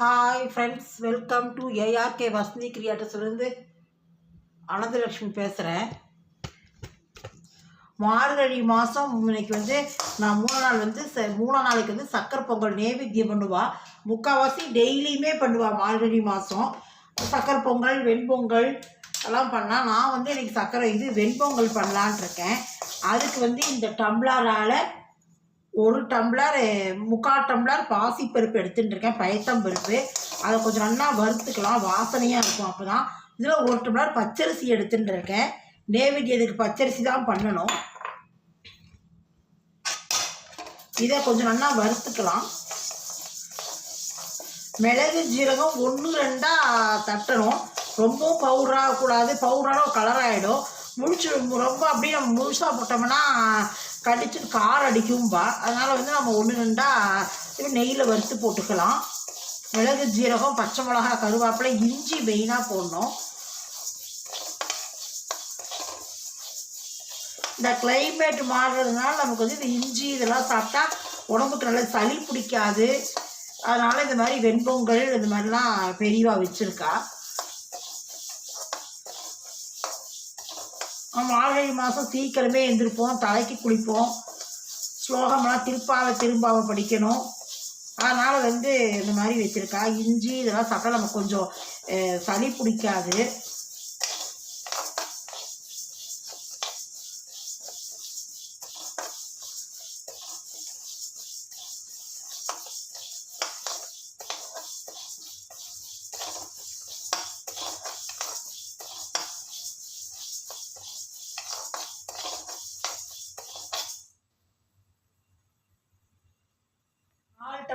Hi friends welcome to ARK Vasanthi கிரியேட்டர்ஸ்லேருந்து Ananthalakshmi பேசுகிறேன் மார்கழி மாதம் இன்னைக்கு வந்து நான் மூணு நாள் வந்து ச மூணாம் நாளைக்கு வந்து சக்கரை பொங்கல் நைவேத்தியம் பண்ணுவா. முக்கால்வாசி டெய்லியுமே பண்ணுவாள் மார்கழி மாதம் சக்கரை பொங்கல் வெண்பொங்கல் எல்லாம் பண்ணால் நான் வந்து இன்றைக்கி சக்கரை இது வெண்பொங்கல் பண்ணலான் இருக்கேன். அதுக்கு வந்து இந்த டம்ளரால் ஒரு டம்ளர் முக்கால் டம்ளர் பாசிப்பருப்பு எடுத்துட்டு இருக்கேன் பயத்தம்பருப்பு. அதை கொஞ்சம் நல்லா வறுத்துக்கலாம் வாசனையாக இருக்கும் அப்போ தான் இதில் ஒரு டம்ளர் பச்சரிசி எடுத்துட்டு இருக்கேன் நேவேத்தியத்துக்கு பச்சரிசி தான் பண்ணணும். இதை கொஞ்சம் நல்லா வறுத்துக்கலாம். மிளகு ஜீரகம் ஒன்று ரெண்டாக தட்டணும். ரொம்பவும் பவுடராக கூடாது பவுடராக கலர் ஆகிடும் முழிச்சு ரொம்ப அப்படியே நம்ம முழுசாக போட்டோம்னா கடிச்சு கார் அடிக்கும்பா அதனால் வந்து நம்ம ஒன்று ரெண்டாக நெய்யில் வறுத்து போட்டுக்கலாம். மிளகு ஜீரகம் பச்சை மிளகா கருவேப்பிலை இஞ்சி மெயினாக போடணும். இந்த கிளைமேட் மாறுறதுனால நமக்கு வந்து இந்த இஞ்சி இதெல்லாம் சாப்பிட்டா உடம்புக்கு நல்ல சளி பிடிக்காது. அதனால் இந்த மாதிரி வெண்பொங்கல் இந்த மாதிரிலாம் பெரியவா வச்சுருக்கா. மார்கழி மாதம் சீக்கிரமே எழுந்திருப்போம் தலைக்கு குளிப்போம். ஸ்லோகம்லாம் திருப்பாவை திரும்பாவை படிக்கணும். அதனால் வந்து இந்த மாதிரி வச்சுருக்கா. இஞ்சி இதெல்லாம் சாப்பிட்டா நம்ம கொஞ்சம் அஹ், சளி பிடிக்காது.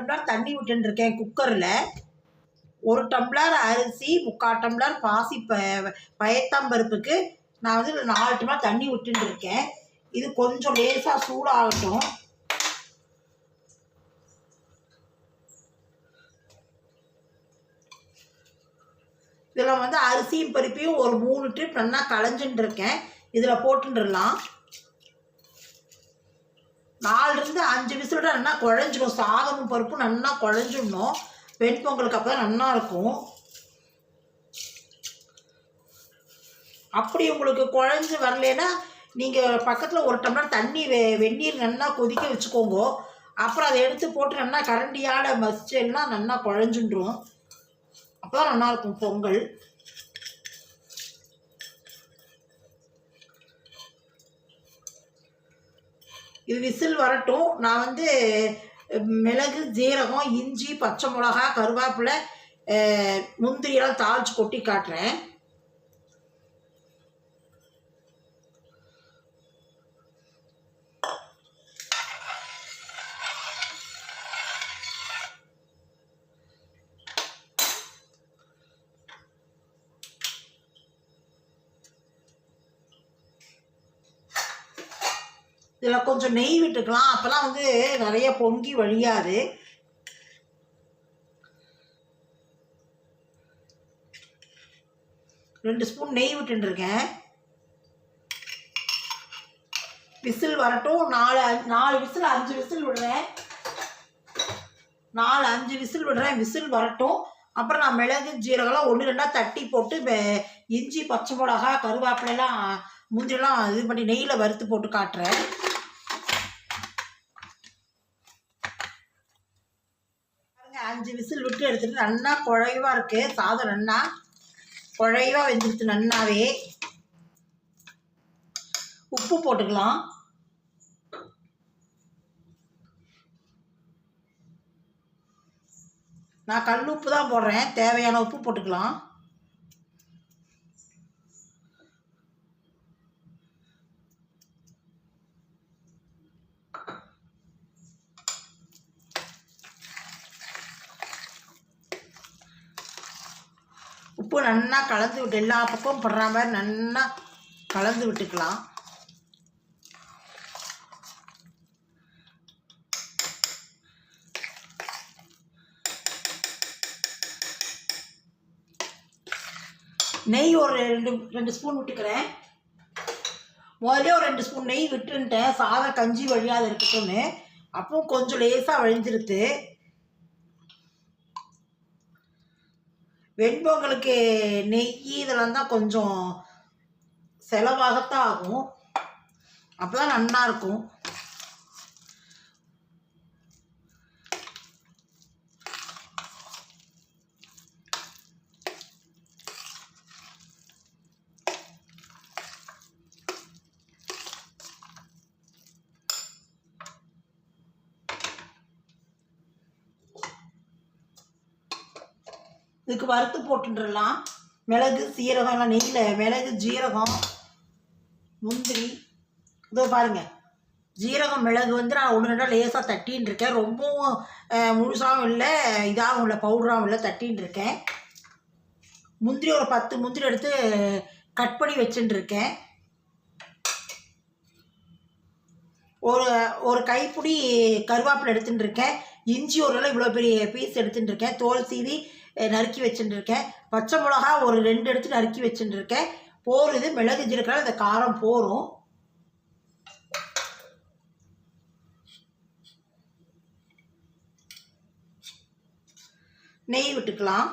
டம்ளர் தண்ணி விட்டுன்னு இருக்கேன் குக்கரில். ஒரு டம்ளர் அரிசி முக்கால் டம்ளர் பாசி ப பயத்தாம்பருப்புக்கு நான் வந்து நாலு டம்ளர் தண்ணி விட்டுன்னு இருக்கேன் இது கொஞ்சம் லேசாக சூடாகட்டும். இதில் வந்து அரிசியும் பருப்பையும் ஒரு மூணு ட்ரிப் நல்லா களைஞ்சுட்டு இருக்கேன் இதில் போட்டுடலாம் நாலுலேருந்து அஞ்சு விசிலோட நல்லா குழஞ்சிடும் சாதமும் பருப்பும் நல்லா குழஞ்சிடணும். வெண்பொங்கலுக்கு அப்போ தான் நல்லா இருக்கும். அப்படி உங்களுக்கு குழஞ்சி வரலனா நீங்கள் பக்கத்தில் ஒரு டம்ளர் தண்ணி வெ வெந்நீர் நல்லா கொதிக்க வச்சுக்கோங்க. அப்புறம் அதை எடுத்து போட்டு நல்லா கரண்டியால் மசிச்சேன்னா நல்லா குழஞ்சின்றும். அப்போ தான் நல்லாயிருக்கும் பொங்கல். இது விசில் வரட்டும். நான் வந்து மிளகு ஜீரகம் இஞ்சி பச்சை மிளகா கருவேப்பிலை முந்திரியெல்லாம் தாளிச்சு கொட்டி காட்டுறேன். இதில் கொஞ்சம் நெய் விட்டுக்கலாம். அப்போல்லாம் வந்து நிறைய பொங்கி வழியாது. ரெண்டு ஸ்பூன் நெய் விட்டுருக்கேன் விசில் வரட்டும். நாலு அஞ்சு- நாலு விசில் அஞ்சு விசில் விடுறேன். நாலு அஞ்சு விசில் விடுறேன். விசில் வரட்டும். அப்புறம் நான் மிளகு ஜீரகம்லாம் ஒன்று ரெண்டாக தட்டி போட்டு இஞ்சி பச்சை மிளகா கருவேப்பிலையெல்லாம் முந்திரிலாம் இது பண்ணி நெய்யில் வறுத்து போட்டு காட்டுறேன் பாருங்க அஞ்சு விசில் விட்டு எடுத்துட்டு நல்லா குழைவா இருக்கு. சாதம் நல்லா குழைவா வெந்துருச்சு நன்னாவே. உப்பு போட்டுக்கலாம். நான் கல் உப்பு தான் போடுறேன். தேவையான உப்பு போட்டுக்கலாம். உப்பு நல்லா கலந்து விட்டு எல்லா பக்கமும் படுற மாதிரி நல்லா கலந்து விட்டுக்கலாம். நெய் ஒரு ரெண்டு ரெண்டு ஸ்பூன் விட்டுக்கிறேன். முதல்ல ஒரு ரெண்டு ஸ்பூன் நெய் விட்டுன்ட்டேன். சாதம் கஞ்சி வழியாக இருக்கட்டும்னு. அப்போ கொஞ்சம் லேசாக வழிஞ்சிருத்து வெண்பொங்கலுக்கு நெய் இதெல்லாம் தான் கொஞ்சம் செலவாகத்தான் ஆகும். அப்போ தான் நல்லாயிருக்கும் இதுக்கு வறுத்து போட்டுடலாம் மிளகு சீரகம் எல்லாம் நெய்யில் மிளகு ஜீரகம் முந்திரி. இதோ பாருங்கள் ஜீரகம் மிளகு வந்து நான் ஒன்று ரெண்டாக லேசாக தட்டின்னு இருக்கேன் ரொம்பவும் முழுசாகவும் இல்லை இதாகவும் இல்லை பவுடராகவும் இல்லை தட்டின்னு இருக்கேன் முந்திரி ஒரு பத்து முந்திரி எடுத்து கட் பண்ணி வச்சுட்டு இருக்கேன் ஒரு ஒரு கைப்பிடி கருவேப்பிலை எடுத்துட்டு இருக்கேன் இஞ்சி ஒரு நாள் இவ்வளோ பெரிய பீஸ் எடுத்துட்டு இருக்கேன் தோல் சீவி நறுக்கி வச்சுட்டு இருக்கேன் பச்சை மிளகா ஒரு ரெண்டு எடுத்து நறுக்கி வச்சுட்டு இருக்கேன் போருது மிளகு ஜீரகம் இந்த காரம் போரும். நெய் விட்டுக்கலாம்.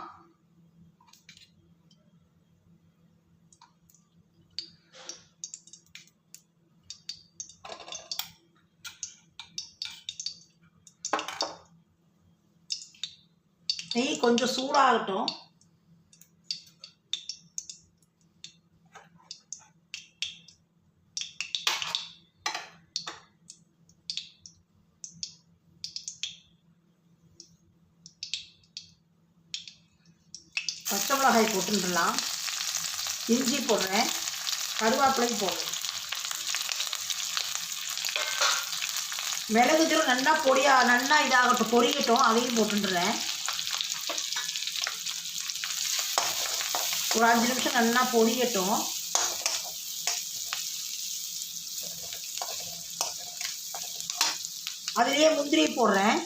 நெய் கொஞ்சம் சூடாகட்டும். பச்சை மிளகாய் போட்டுடலாம். இஞ்சி போடுறேன். கருவேப்பிலையும் போடுறேன். மிளகு தூரம் நல்லா பொடியா நல்லா இதாகட்டும். பொரியட்டும் அதையும் போட்டுடுறேன். ஒரு அஞ்சு நிமிஷம் நல்லா பொரியட்டும். அதுலேயே முந்திரி போடுறேன்.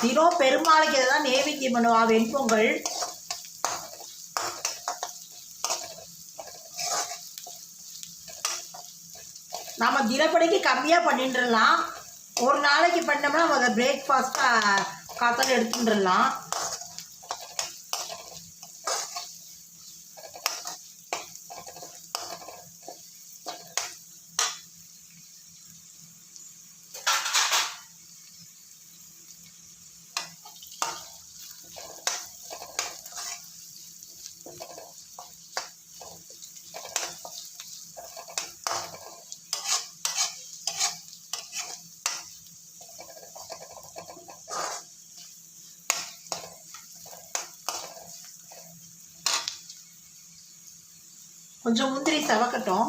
தினம் பெருமாளுக்கு இதை தான் நேவேத்தியம் பண்ணுவா வெண்பொங்கல். நம்ம தினப்படிக்கு கம்மியாக பண்ணிட்டுலாம் ஒரு நாளைக்கு பண்ணோம்னா நம்ம அதை பிரேக்ஃபாஸ்ட்டாக காத்தால எடுத்துட்டுலாம் கொஞ்சம் முந்திரி செவக்கட்டும்.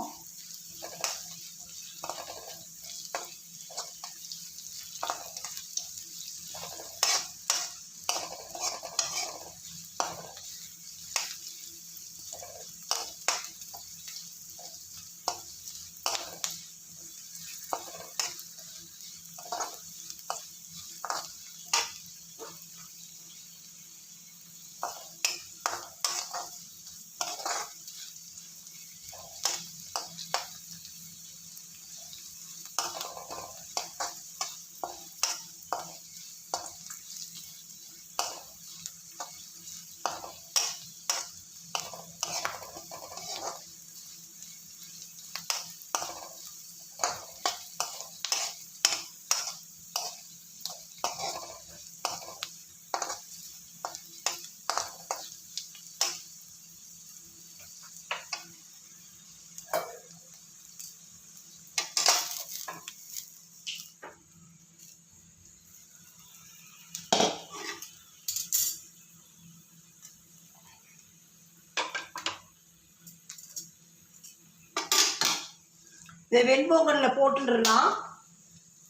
இதை வெண்பொங்கலில் போட்டுட்டுலாம்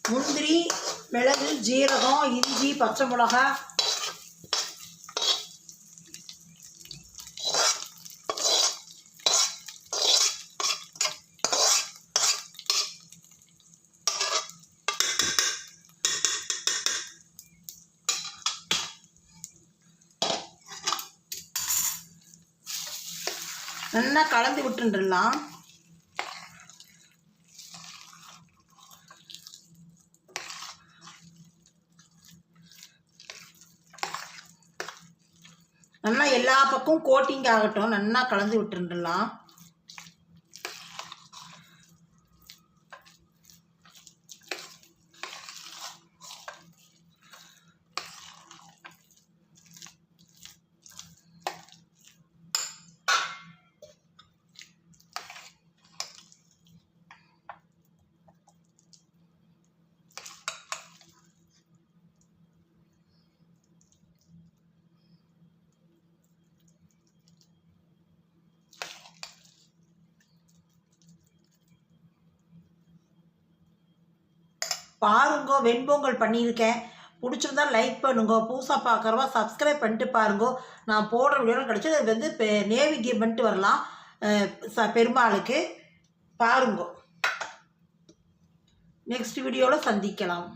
முந்திரி மிளகு ஜீரகம் இஞ்சி பச்சை மிளகாய் நல்லா கலந்து விட்டுடலாம் நல்லா எல்லா பக்கம் கோட்டிங் ஆகட்டும். நல்லா கலந்து விட்டுருந்துடலாம். பாருங்க வெண்பொங்கல் பண்ணியிருக்கேன். பிடிச்சிருந்தா லைக் பண்ணுங்க புதுசாக பார்க்குறவா சப்ஸ்கிரைப் பண்ணிட்டு பாருங்க. நான் போடுற வீடியோலாம் கிடச்சி அது வந்து நேவி நேவிகேட் பண்ணிட்டு வரலாம். ச பெருமாளுக்கு. பாருங்க. நெக்ஸ்ட் வீடியோவில் சந்திக்கலாம்.